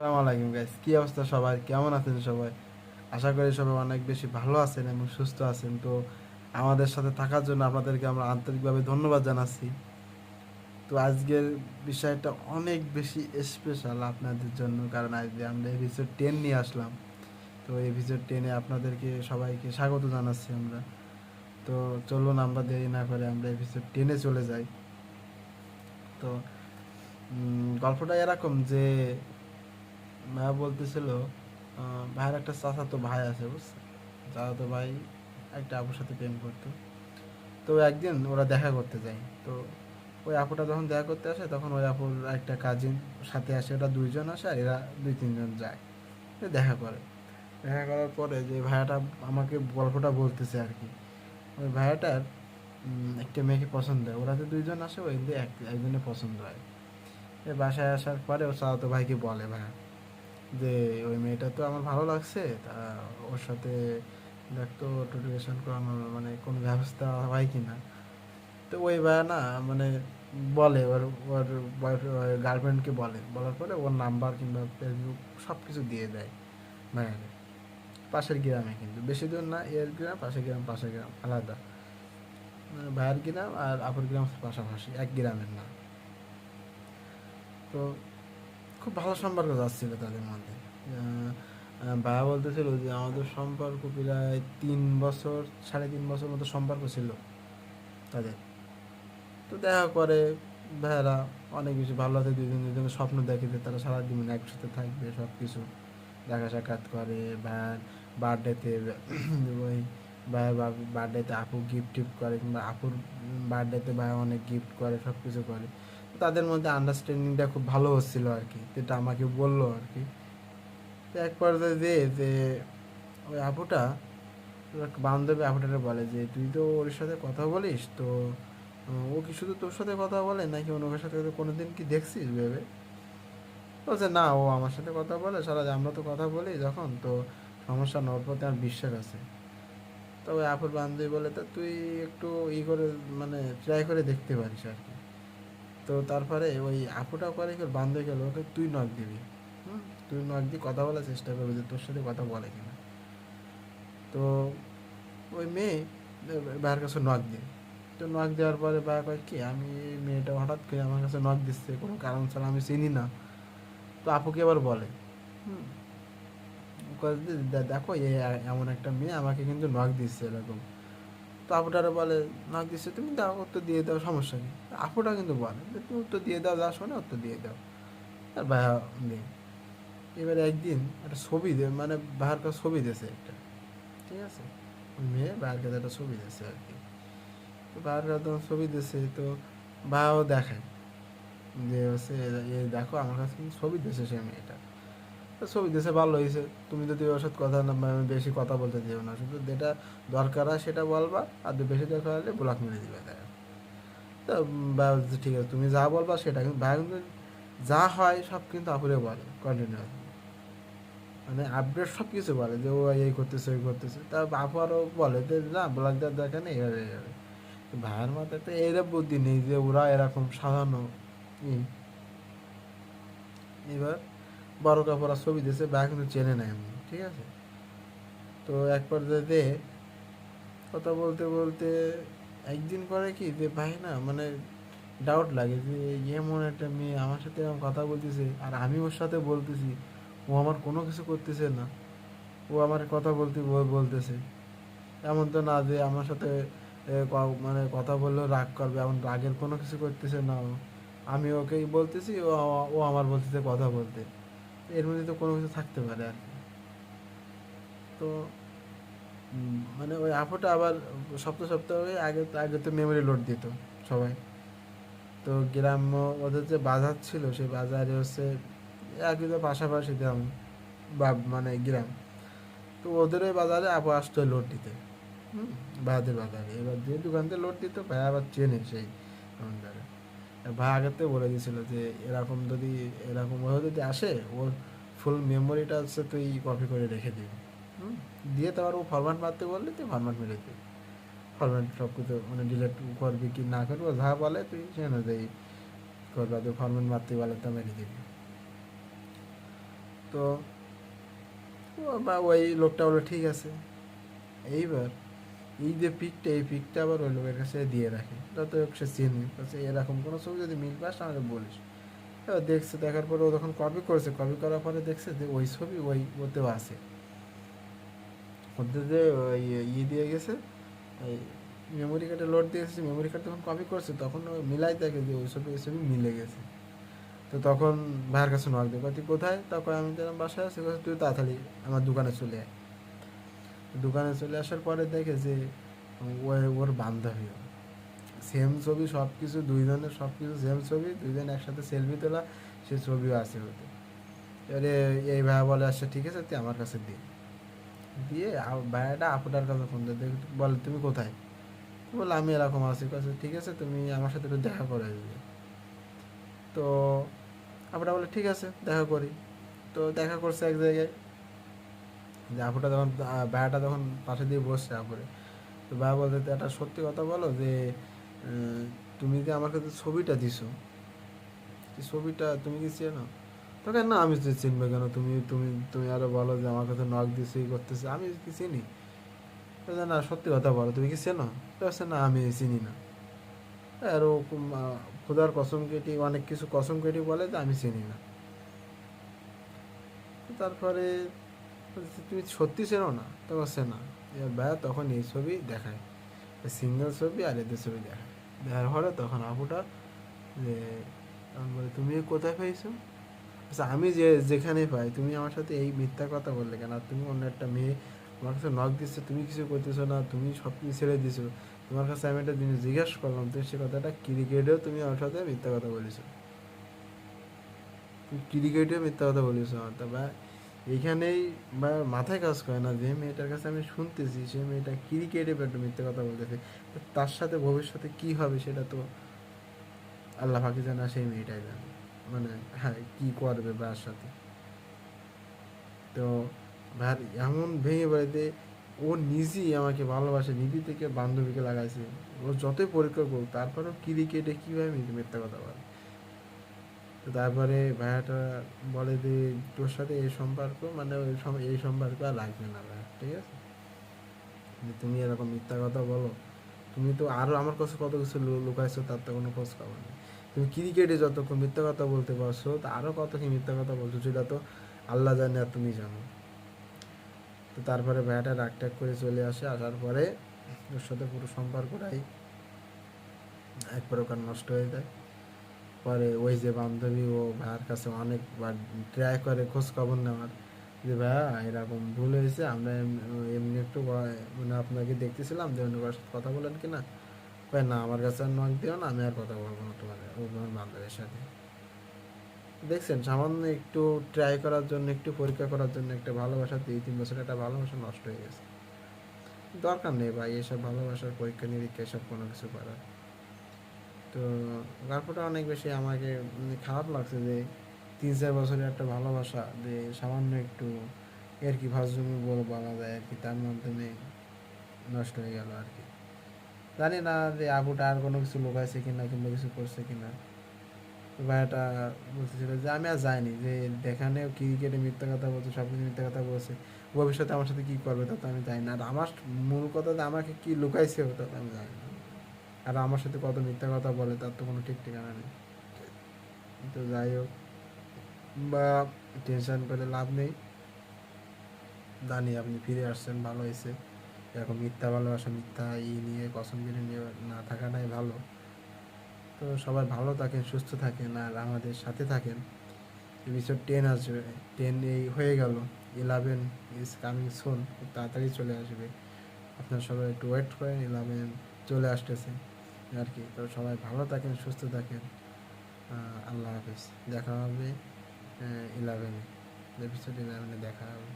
আসসালামু আলাইকুম গাইস কি অবস্থা সবাই কেমন আছেন সবাই? আশা করি সবাই অনেক বেশি ভালো আছেন এবং সুস্থ আছেন। তো আমাদের সাথে থাকার জন্য আপনাদেরকে আমরা আন্তরিকভাবে ধন্যবাদ জানাচ্ছি। তো আজকের বিষয়টা অনেক বেশি স্পেশাল আপনাদের জন্য, কারণ আজকে আমরা এপিসোড টেন নিয়ে আসলাম। তো এপিসোড টেনে আপনাদেরকে সবাইকে স্বাগত জানাচ্ছি আমরা। তো চলুন, আমরা দেরি না করে আমরা এপিসোড টেনে চলে যাই। তো গল্পটা এরকম যে ভাইয়া বলতেছিল ভাইয়ের একটা চাচাতো ভাই আছে বুঝছেন চাচাতো ভাই একটা আপুর সাথে প্রেম করতো। তো একদিন ওরা দেখা করতে যায়। তো ওই আপুটা যখন দেখা করতে আসে, তখন ওই আপুর একটা কাজিন সাথে আসে, ওরা দুইজন আসে আর এরা দুই তিনজন যায়। দেখা করে। দেখা করার পরে যে ভাইয়াটা আমাকে গল্পটা বলতেছে আর কি। ওই ভাইয়াটার একটা মেয়েকে পছন্দ হয়। ওরা তো দুইজন আসে, ওই দিয়ে এক, একজনের পছন্দ হয়। এ বাসায় আসার পরে ও চাচাতো ভাইকে বলে ভাইয়া। যে ওই মেয়েটা তো আমার ভালো লাগছে, তা ওর সাথে দেখতো টোটিকেশন করানোর মানে কোনো ব্যবস্থা হয় কি না তো ওই ভাইয়া না মানে বলে, ওর ওর গার্লফ্রেন্ডকে বলে। বলার পরে ওর নাম্বার কিংবা ফেসবুক সব কিছু দিয়ে দেয় ভাইয়াকে পাশের গ্রামে কিন্তু। বেশি দূর না, এর গ্রাম, পাশের গ্রাম পাশের গ্রাম, আলাদা। মানে ভাইয়ের গ্রাম আর আপুর গ্রাম পাশাপাশি, এক গ্রামের না। তো খুব ভালো সম্পর্ক যাচ্ছিল তাদের মধ্যে। ভাইয়া বলতেছিল যে আমাদের সম্পর্ক প্রায় তিন বছর, সাড়ে তিন বছর মতো সম্পর্ক ছিল তাদের। তো দেখা করে ভাইয়ারা অনেক কিছু ভালো আছে দুজন দুজনের স্বপ্ন দেখে যে তারা সারাদিন একসাথে থাকবে সব কিছু দেখা সাক্ষাৎ করে। ভাইয়ার বার্থডেতে ওই ভাইয়ের বার্থডেতে আপু গিফট টিফট করে কিংবা আপুর বার্থডেতে ভাইয়া অনেক গিফট করে সব কিছু করে। তাদের মধ্যে আন্ডারস্ট্যান্ডিংটা খুব ভালো হচ্ছিল আর কি যেটা আমাকে বলল আর কি তো এক পর্যায়ে যে ওই আপুটা বান্ধবী আপুটারে বলে যে, তুই তো ওর সাথে কথা বলিস, তো, ও কি শুধু তোর সাথে কথা বলে, নাকি অন্য কারোর সাথে কোনোদিন কি দেখছিস ভেবে? বলছে, না, ও আমার সাথে কথা বলে, সারা আমরা তো কথা বলি যখন, তো সমস্যা না ওর প্রতি আমার বিশ্বাস আছে। তো ওই আপুর বান্ধবী বলে, তা তুই একটু ই করে মানে ট্রাই করে দেখতে পারিস আর কি তো তারপরে ওই আপুটা করে ওর বান্ধবী গেল? ওকে তুই নক দিবি। হুম। তুই নক দিয়ে কথা বলার চেষ্টা করবি যে তোর সাথে কথা বলে কিনা। তো ওই মেয়ে ভাইয়ের কাছে নক দিয়ে। তো নক দেওয়ার পরে ভাই কয় কি আমি মেয়েটা হঠাৎ করে আমার কাছে নক দিচ্ছে কোনো কারণ ছাড়া আমি চিনি না। তো আপুকে এবার বলে। হুম। দেখো এমন একটা মেয়ে আমাকে কিন্তু নক দিচ্ছে এরকম। তো আপুটারে বলে নক দিচ্ছে তুমি দাও, উত্তর দিয়ে দাও, সমস্যা নেই। আপুটা কিন্তু বলে তুমি উত্তর দিয়ে দাও, যা শোনে, উত্তর দিয়ে দাও। আর ভাইয়া নেই। এবারে একদিন একটা ছবি দে মানে ভাইয়ের কাছে ছবি দিয়েছে একটা। ঠিক আছে? মেয়ে ভাইয়ের কাছে একটা ছবি দিয়েছে আর কি। তো ভাইয়ের কাছে ছবি দিয়েছে, তো ভাইয়াও দেখায় যে হচ্ছে দেখো, আমার কাছে ছবি দিয়েছে সে মেয়েটা তো ছবি দিয়েছে ভালো হয়েছে তুমি যদি ওর সাথে কথা না মানে বেশি কথা বলতে দিও না। শুধু যেটা দরকার হয় সেটা বলবা, আর বেশি দরকার হলে ব্লক মেরে দিবে তাই তো ঠিক আছে। তুমি যা বলবা সেটা কিন্তু ভাই, কিন্তু যা হয় সব কিন্তু আপুরে বলে কন্টিনিউ মানে আপডেট সব কিছু বলে, যে ও এই করতেছে, ওই করতেছে। তা আপু আরও বলে, যে না ব্লক দেওয়ার দরকার নেই, এভাবে এভাবে। ভাইয়ের মাথায় তো এরা বুদ্ধি নেই যে ওরা এরকম সাধারণ। এবার বড় কাপড়া ছবি দিয়েছে ভাই কিন্তু চেনে নেয় এমনি, ঠিক আছে? তো এক পর্যায়ে কথা বলতে বলতে একদিন করে কি যে ভাই না মানে ডাউট লাগে যে এমন একটা মেয়ে আমার সাথে এরকম কথা বলতেছে আর আমি ওর সাথে বলতেছি, ও আমার কোনো কিছু করতেছে না, ও আমার কথা বলতে বলতেছে। এমন তো না যে আমার সাথে মানে কথা বললেও রাগ করবে, এমন রাগের কোনো কিছু করতেছে না ও। আমি ওকেই বলতেছি ও আমার বলতেছে কথা বলতে। এর মধ্যে তো কোনো কিছু থাকতে পারে আর কি। তো মানে ওই আপুটা আবার সপ্তাহ সপ্তাহে আগে আগে তো মেমোরি লোড দিত সবাই। তো গ্রাম্য ওদের যে বাজার ছিল, সেই বাজারে হচ্ছে একই তো পাশাপাশি গ্রাম, বা মানে গ্রাম। তো ওদের ওই বাজারে আপু আসতো লোড দিতে। হুম বাজারে। এবার যে দোকানতে লোড দিত, ভাই আবার চেনে সেই দোকানদারে ভাই থেকে বলে দিয়েছিল যে, এরকম যদি, এরকম ও যদি আসে, ওর ফুল মেমোরিটা হচ্ছে তুই কপি করে রেখে দিবি। দিয়ে তারপর ও ফরম্যাট মারতে বললে তুই ফরম্যাট মেরে দিবি। ফরম্যাট সব কিছু মানে ডিলেট করবি কি না করবি যা বলে তুই সে অনুযায়ী করবি। তুই ফরম্যাট মারতে বলে তো মেরে দিবি। তো তো বা ওই লোকটা বলে ঠিক আছে। এইবার এই যে পিকটা এই পিকটা আবার ওই লোকের কাছে দিয়ে রাখে। যত সে চিনি বলছে এরকম কোনো ছবি যদি মিল পাস আমাকে বলিস। এবার দেখছে দেখার পরে ও যখন কপি করেছে। কপি করার পরে দেখছে যে ওই ছবি ওই ওতেও আছে। ওদের যে ওই ইয়ে দিয়ে গেছে ওই মেমোরি কার্ডে লোড দিয়ে এসেছে মেমোরি কার্ড যখন কপি করছে তখন মিলাই দেখে যে ওই ছবি ওই ছবি মিলে গেছে। তো তখন ভাইয়ের কাছে নক দেবে তুই কোথায়? তখন আমি যেরকম বাসায় বলছে, তুই তাড়াতাড়ি আমার দোকানে চলে আয়। দোকানে চলে আসার পরে দেখে যে ওর বান্ধবী সেম ছবি সব কিছু দুইজনের সব কিছু সেম ছবি, দুইজন একসাথে সেলফি তোলা, সে ছবিও আছে ওতে। এবারে এই ভাইয়া বলে আসছে ঠিক আছে, তুই আমার কাছে দিয়ে আ- ভাইয়াটা আপুটার কাছে ফোন দিয়ে বলে, তুমি কোথায়? বলে, আমি এরকম আছি। কাছে ঠিক আছে, তুমি আমার সাথে একটু দেখা করে আসবে। তো, আপুটা বলে, ঠিক আছে, দেখা করি। তো দেখা করছে এক জায়গায়। যে আপুটা যখন ভাইয়াটা যখন পাশে দিয়ে বসছে আপুরে। তো ভাইয়া বলতে "তো একটা সত্যি কথা বলো যে তুমি যে আমার কাছে ছবিটা দিছো ছবিটা তুমি কি চেনো? তোকে না, আমি তো চিনবে কেন? তুমি তুমি তুমি আরও বলো যে আমার কাছে নখ দিছে করতেছে, আমি কি চিনি? না, সত্যি কথা বলো, তুমি কি চেনো? তো না, আমি চিনি না। আর ও খোদার কসম কেটে, অনেক কিছু কসম কেটে বলে যে আমি চিনি না। তারপরে তুমি সত্যি চেনো না? তো বলছে না এবার ভাইয়া তখন এই ছবি দেখায়। সিঙ্গেল ছবি আর এদের ছবি দেখায়। দেখার পরে তখন আপুটা যে বলে, তুমি কোথায় পাইছো আচ্ছা আমি যে যেখানে পাই, তুমি আমার সাথে এই মিথ্যা কথা বললে কেন? আর তুমি অন্য একটা মেয়ে আমার কাছে নখ দিচ্ছে, তুমি কিছু করতেছো না, তুমি সব কিছু ছেড়ে দিছো। তোমার কাছে আমি একটা জিনিস জিজ্ঞাসা করলাম, তুমি সে কথাটা ক্রিকেটেও তুমি আমার সাথে মিথ্যা কথা বলেছ। তুমি ক্রিকেটেও মিথ্যা কথা বলেছ আমার তা বা এইখানেই বা মাথায় কাজ করে না, যে মেয়েটার কাছে আমি শুনতেছি, সে মেয়েটা ক্রিকেটে একটু মিথ্যে কথা বলতেছে তার সাথে ভবিষ্যতে কি হবে সেটা তো আল্লাহ ফাঁকি জানা সেই মেয়েটাই জানে। মানে হ্যাঁ কি করবে ভাইয়ের সাথে। তো ভাইয়ের এমন ভেঙে বাড়িতে ও নিজেই আমাকে ভালোবাসে নিজে থেকে বান্ধবীকে লাগাইছে। ও যতই পরীক্ষা করুক, তারপরেও ক্রিকেটে কীভাবে মিথ্যে কথা বলে? তো তারপরে ভাইয়াটা বলে যে, তোর সাথে এই সম্পর্ক মানে এই সম্পর্ক আর লাগবে না ভাইয়া, ঠিক আছে? যে, তুমি এরকম মিথ্যা কথা বলো। তুমি তো আরও আমার কাছে কত কিছু লুকাইছো, তার তো কোনো খোঁজ খবর নেই। তুমি ক্রিকেটে যতক্ষণ মিথ্যা কথা বলতে পারছ, তা আরও কত কি মিথ্যা কথা বলছো, সেটা তো আল্লাহ জানে আর তুমি জানো। তো তারপরে ভাইয়াটা রাগ করে চলে আসে। আসার পরে ওর সাথে পুরো সম্পর্কটাই এক প্রকার নষ্ট হয়ে যায়। পরে ওই যে বান্ধবী ও ভাইয়ার কাছে অনেকবার ট্রাই করে খোঁজ খবর নেওয়ার যে, ভাইয়া, এরকম ভুল হয়েছে, আমরা এম- এমনি একটু মানে আপনাকে দেখতেছিলাম যে, অন্য কথা বলেন কি না? কয়, না, আমার কাছে আর নক দিও না, আমি আর কথা বলব না তোমার তোমার বান্ধবীর সাথে। দেখছেন, সামান্য একটু ট্রাই করার জন্য, একটু পরীক্ষা করার জন্য একটা ভালোবাসা, দুই, তিন বছর একটা ভালোবাসা নষ্ট হয়ে গেছে। দরকার নেই ভাই, এসব ভালোবাসার পরীক্ষা নিরীক্ষা এসব কোনো কিছু করার। তো গল্পটা অনেক বেশি আমাকে মানে খারাপ লাগছে যে তিন চার বছরের একটা ভালোবাসা, যে সামান্য একটু এর কি ভাজজমি বলে বলা যায় আর কি, তার মাধ্যমে নষ্ট হয়ে গেল আর কি। জানি না যে আবুটা আর কোনো কিছু লুকাইছে কিনা কিংবা কিছু করছে কিনা। ভাইয়াটা বলতেছিল যে আমি আর যাইনি, যে দেখানে ক্রিকেটে মিথ্যা কথা বলছে, সব কিছু মিথ্যা কথা বলছে, ভবিষ্যতে আমার সাথে কী করবে তা তো আমি জানি না। আর আমার মূল কথা যে আমাকে কী লুকাইছে ওটা তো আমি জানি না। আর আমার সাথে কত মিথ্যা কথা বলে, তার তো কোনো ঠিক ঠিকানা নেই। তো যাই হোক, বা টেনশন করে লাভ নেই। জানি আপনি ফিরে আসছেন, ভালো হয়েছে। এরকম মিথ্যা ভালোবাসা, মিথ্যা ই নিয়ে কসম কিনে নিয়ে না থাকাটাই ভালো। তো সবাই ভালো থাকেন, সুস্থ থাকেন, আর আমাদের সাথে থাকেন। এপিসোড টেন আসবে টেন এই হয়ে গেল। ইলেভেন ইজ কামিং সোন খুব তাড়াতাড়ি চলে আসবে। আপনার সবাই একটু ওয়েট করেন ইলেভেন চলে আসতেছে। আর কি তো সবাই ভালো থাকেন, সুস্থ থাকেন। আল্লাহ হাফিজ। দেখা হবে ইলেভেনে এপিসোড ইলেভেনে দেখা হবে।